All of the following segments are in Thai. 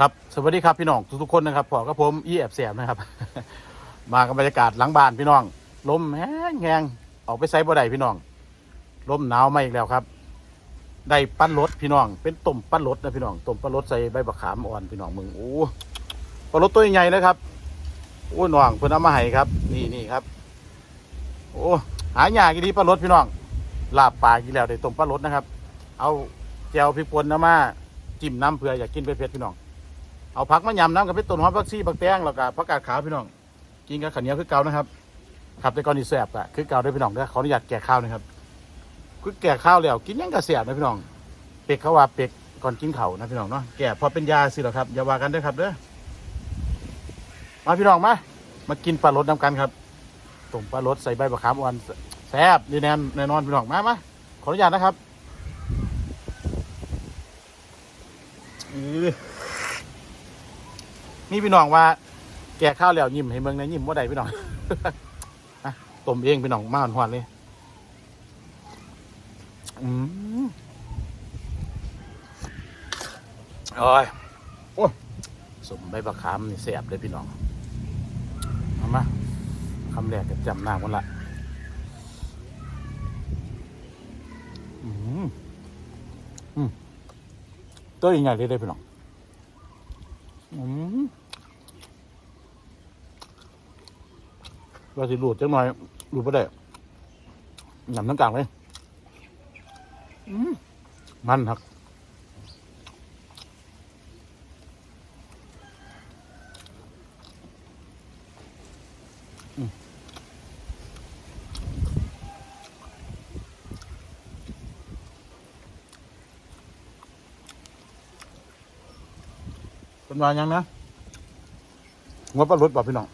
ครับสวัสดีครับพี่น้องทุกๆคนนะครับพอกับผมอีแอบแสบนะครับ มากับบรรยากาศหลังบ้านพี่น้องลมแห้งแหงออกไปไซบ่ได้พี่น้องลมหนาวมาอีกแล้วครับได้ปั้นรถพี่น้อง เป็นต้มปั้นรถนะพี่น้องต้มปั้นรถใส่ใบบักขามอ่อนพี่น้องมึงโอ้ปั้นรถตัวใหญ่เลยครับโอ้น้องเพิ่นเอามาให้ครับ นี่นี่ครับ โอ้หายากอีดีปั้นรถพี่น้องลาบปลากี่แล้วได้ต้มปั้นรถนะครับ เอาแจวพริกป่นน้ำมาจิ้มน้ำเผื่ออยากกินเผ็ดๆพี่น้อง เอาผักมายำน้ำกับเป็นต้นหอมผักชีผักแตงแล้วก็ผักกาดขาวพี่น้อง กินกับข้าวเหนียวคือเก่านะครับครับแต่ก่อนนี่แสบอะคือเก่าด้วยพี่น้องเด้อขออนุญาตแก่ข้าวนะครับคือแก่ข้าวแล้วกินยังกระแสบนะพี่น้องเป็กเขาว่าเป็กก่อนกินเขานะพี่น้องเนาะแก่พอเป็นยาสิหรอครับอย่าว่ากันด้อครับเด้อมาพี่น้องมามากินปลารสน้ำกันครับต้มปลารสใส่ใบมะขามอ่อนแซ่บดีแน่นแน่นอนพี่น้องมามาขออนุญาตนะครับอือ นี่พี่น้องว่าแกะข้าวแล้วยิ้มให้เมืองในยิ้มว่าใดพี่น้อง อะต้มเองพี่น้องมาหวานๆเลยอืมโอ้ยโอ้ยสมใบบักขามนี่แสบเลยพี่น้องเอามาคำแรกก็จำหน้ามันละอืมอืมตัวใหญ่เลยเลยพี่น้องอืม ว่าสิรูดจังหน่อยรูดไ่ได้หนำทั้งกลางเลยมันครับเป็นวายังนะงบปลารถบอกพี่น้อง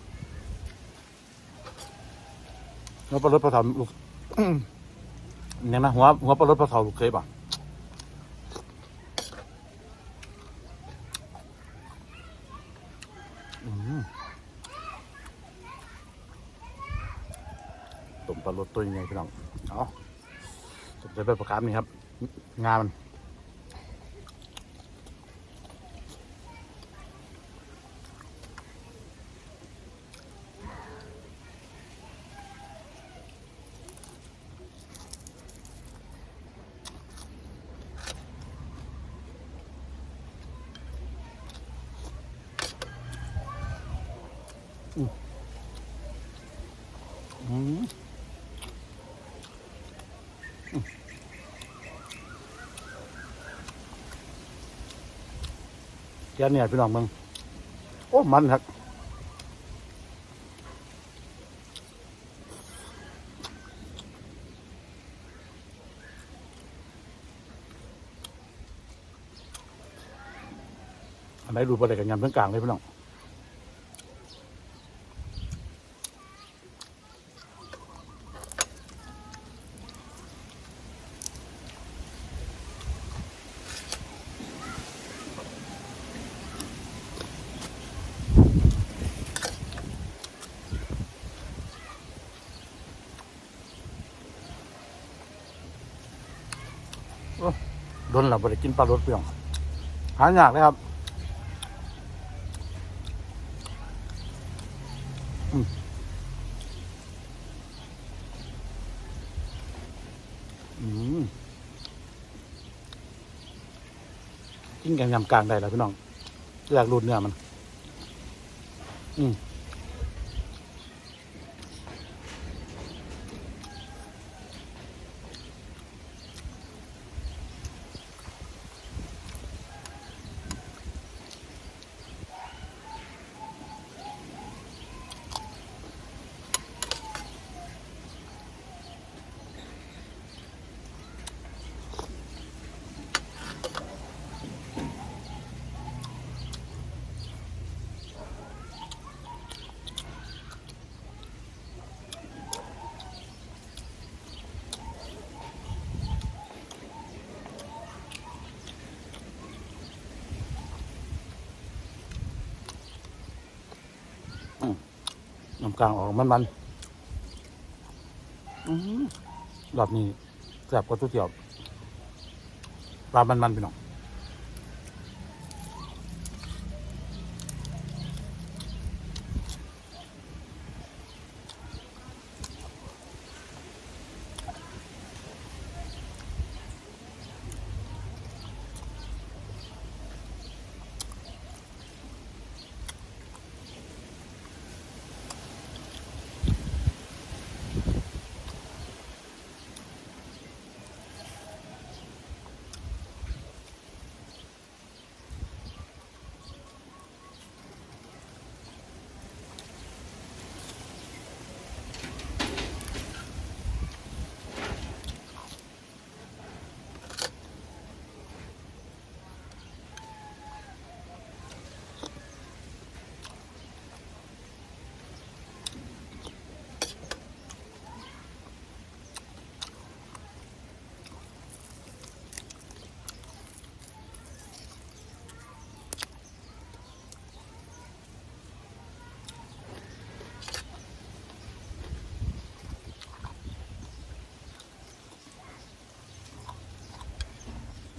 งบปลารถปลาเถาลูกยังนะหัวหัวปลารถปลาเถาลูกเคยป่ะตุ่มปลารถตัวยังไงพี่น้อง เอาสนใจไปประกาศนี่ครับ งามัน แกเนี่ยพี่น้องมึง โอ้ มันครับอันไหนดูประเด็นกันยำเรื่องกลางเลยพี่น้อง นเราไปกินปลารสเปรี้ยวหายากเลยครับอืมอืมกินแกงยำกลางได้แล้วพี่น้องอยากรูดเนื้อมัน อืม น้ำกลางออกมันมันอือหือรอบนี้แซ่บกว่าทุกเที่ยวปลามันมันๆพี่น้อง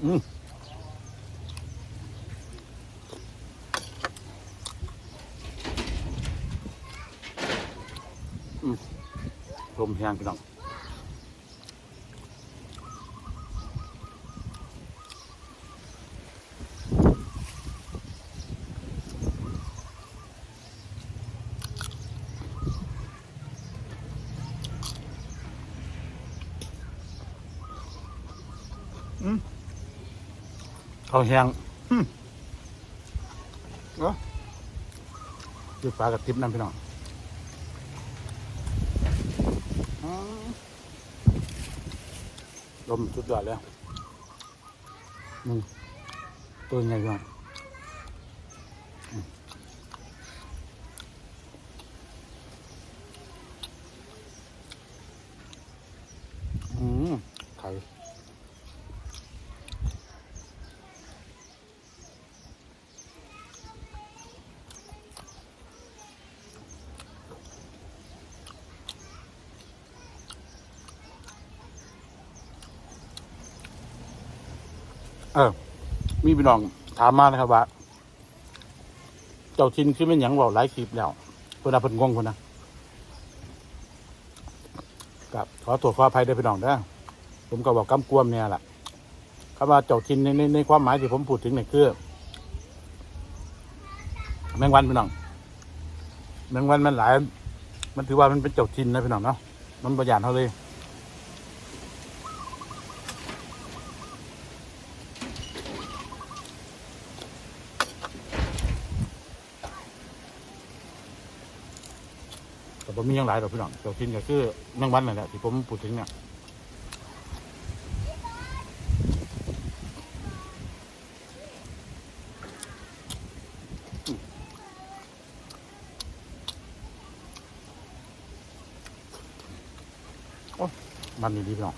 อืมอืมลมแห้งพี่น้อง ข้าวแห้งเนาะดูปลากระติบน้ำพี่น้องลมสุดยอดแล้ว ตัวใหญ่กว่างอืมอืมไข่ เออ มีพี่น้องถามมานะครับว่า เจ้าทินคือเป็นหยังเว่าหลายคลิปแล้วเพื่อนเอาเพิ่นงงคนนะกับขอตรวจขออภัยด้วยพี่น้องเด้อผมก็บอกกำกวมเนี่ยแหละคำว่าเจ้าทินในในในความหมายที่ผมพูดถึงเนี่ยคือ แมงวันพี่น้อง แมงวันมันหลาย มันถือว่ามันเป็นเจ้าทินนะพี่น้องเนาะมันประหยัดเขาเลย ผมมีอย่างหลายดอกพี่น้องเจ้าทินก็คือแมงวันนั่นแหละที่ผมพูดถึงเนี่ยโอ้มันนี่ดีพี่น้อง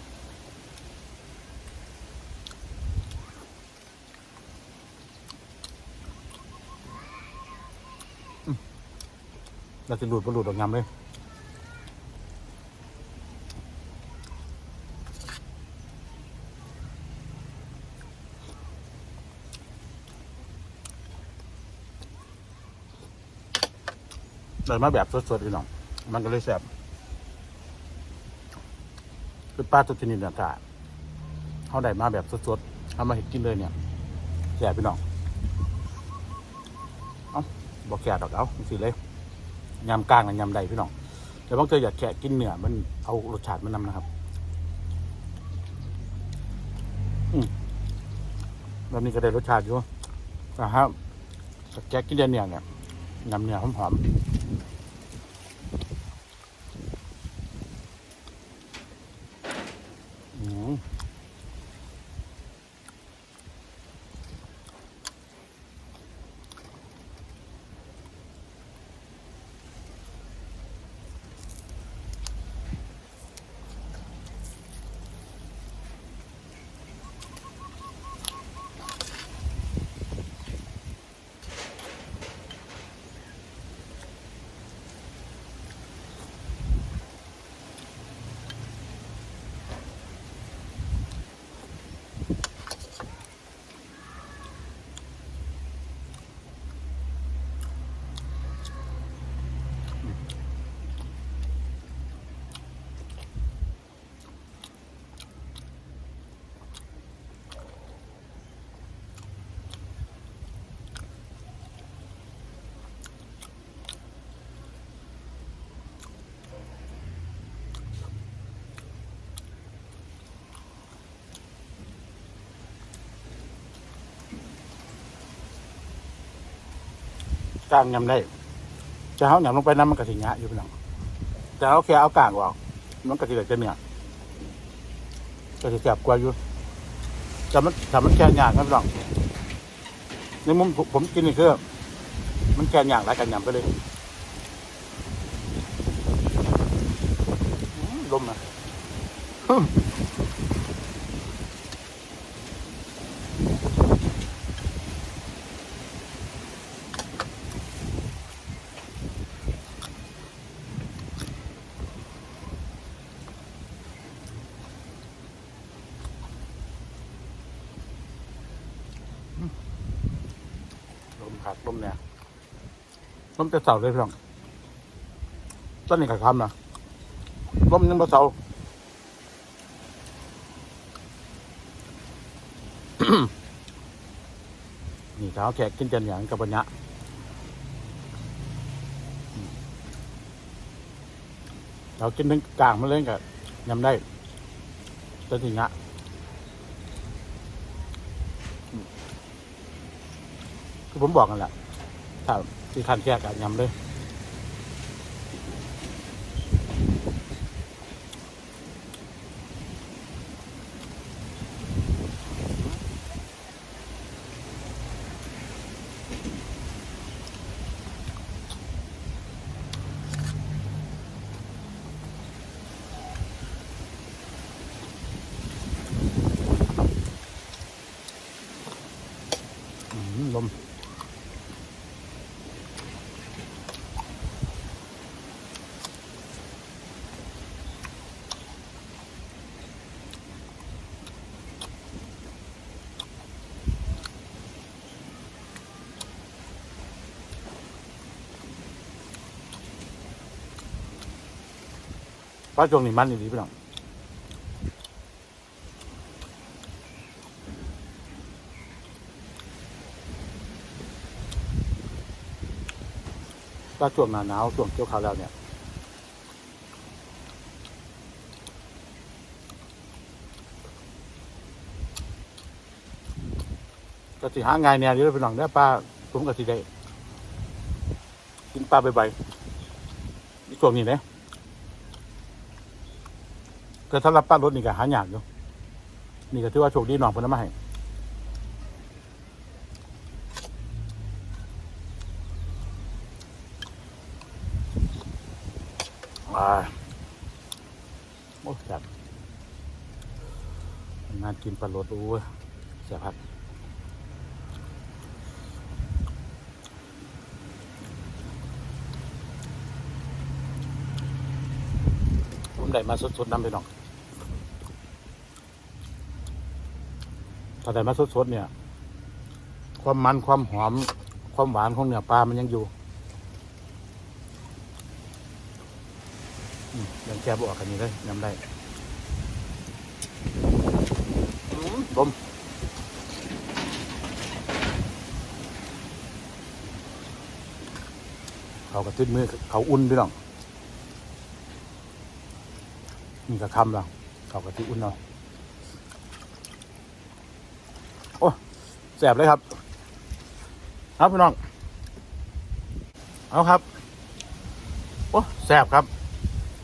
เราจะหลุดบหลุดออกงามเลย เลยมาแบบสดๆพี่น้อง มันก็เลยแซ่บคือปลาตัวชนิดเนี่ยถ้าเขาได้มาแบบสดๆเอามาเห็ดกินเลยเนี่ยแซ่บพี่น้อง เอ้าบอกแก่ดอกเอาสิเลยยำกลางกับยำใดพี่น้อง แต่บางเธออยากแกะกินเนื้อมันเอารสชาติมันนำนะครับแบบนี้ก็ได้รสชาติอยู่แต่ฮะแกะกินเนื้อเนี่ยยำเนื้อหอมๆ อืม กลางยำได้จะเอาหยำลงไปน้ำมันกระถิ่งะอยู่พี่น้องแต่เอาแค่เอากลางออกมันกระถิ่งจะเนี่ยกระถิ่งแสบกว่าอยู่แต่มันแต่มันแค่ยางครับพี่น้องในมุมผมผมกินนี่คือมันแค่ยางหลายกันยำไปเลยลมนะ ฮึ่มขาดลมเนี่ยลมจะเสาเลยพี่น้องต้นนี้ขาดคำนะลมยังบ่เสานี่เท้าแขกกินจันหยางกับปัญญะเรากินทั้งกลางมาเล่นกับยำได้จันสิงะอืมคือ ผมบอกกันแหละถ้าที่คันแก้กันยำเลย อืมลมป ลาจงนี่มันดีพี่น้องปลาช่วงหนาหนาวช่วงเกี่ยวข้าวแล้วเนี่ยก็สิหาง่ายเนี่ยเดี๋ยวพี่น้องได้ปลาผมก็สิได้กินปลาใบๆนี่ช่วงนี้เนี่ย แต่ถ้ารับปลารถนี่ก็หายากอยู่นี่ก็ถือว่าโชคดีหน่องเพิ่นเอามาให้อ่าโอ้จับนานกินปลารถโอ้เสียพัดผมได้มาสดๆน้ำไปหน้อง ถ้าได้มาสดๆเนี่ย ความมันความหอม ความหวานของเนื้อปลามันยังอยู่ยังแก้บออกกันนี้เลยยำได้อืมลมเขากระติดมือเขาอุ่นพี่น้องนี่ก็คำแล้วเขากะทิอุ่นเนาะโอ้ แสบเลยครับครับพี่น้อง เอาครับ โอ้แสบครับ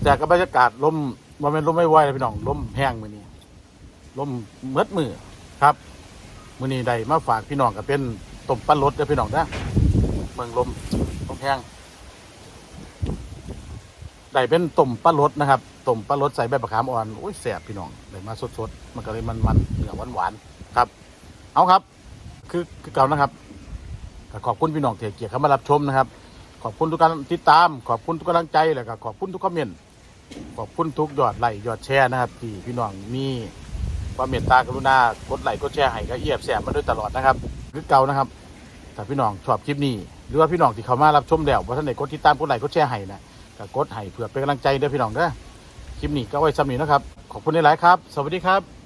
แสบกับบรรยากาศลมว่าเป็นลมไม่ไหวเลยพี่น้องลมแห้งมือนี้ลมเมืดมือครับมือนี้ได้มาฝากพี่น้องกับเป็นต้มปั้นรสเด้อพี่น้องนะเมืองลมลมแห้งได้เป็นต้มปลารสนะครับต้มปลารสใส่ใบมะขามอ่อนโอ้ยแสบพี่น้องได้มาสดๆมันก็เลยมันมันๆเหนื้อหวหวานๆครับ เอาครับ คือคือเก่านะครับก็ขอบคุณพี่น้องเทียเกียรติเข้ามารับชมนะครับ ขอบคุณทุกการติดตาม ขอบคุณทุกกำลังใจแล้วก็ขอบคุณทุกคอมเมนต์ขอบคุณทุกยอดไลค์ยอดแชร์นะครับที่พี่น้องมีความเมตตากรุณากดไลค์กดแชร์ให้ก็เอียบแสบมาโดยตลอดนะครับคือเก่านะครับถ้าพี่น้องชอบคลิปนี้ หรือว่าพี่น้องที่เข้ามารับชมแล้วว่าท่านไหนกดติดตามกดไลค์กดแชร์ให้นะก็กดให้เพื่อเป็นกำลังใจเด้อพี่น้องเด้อคลิปนี้ก็ไว้สำนีนะครับ ขอบคุณหลายๆครับ สวัสดีครับ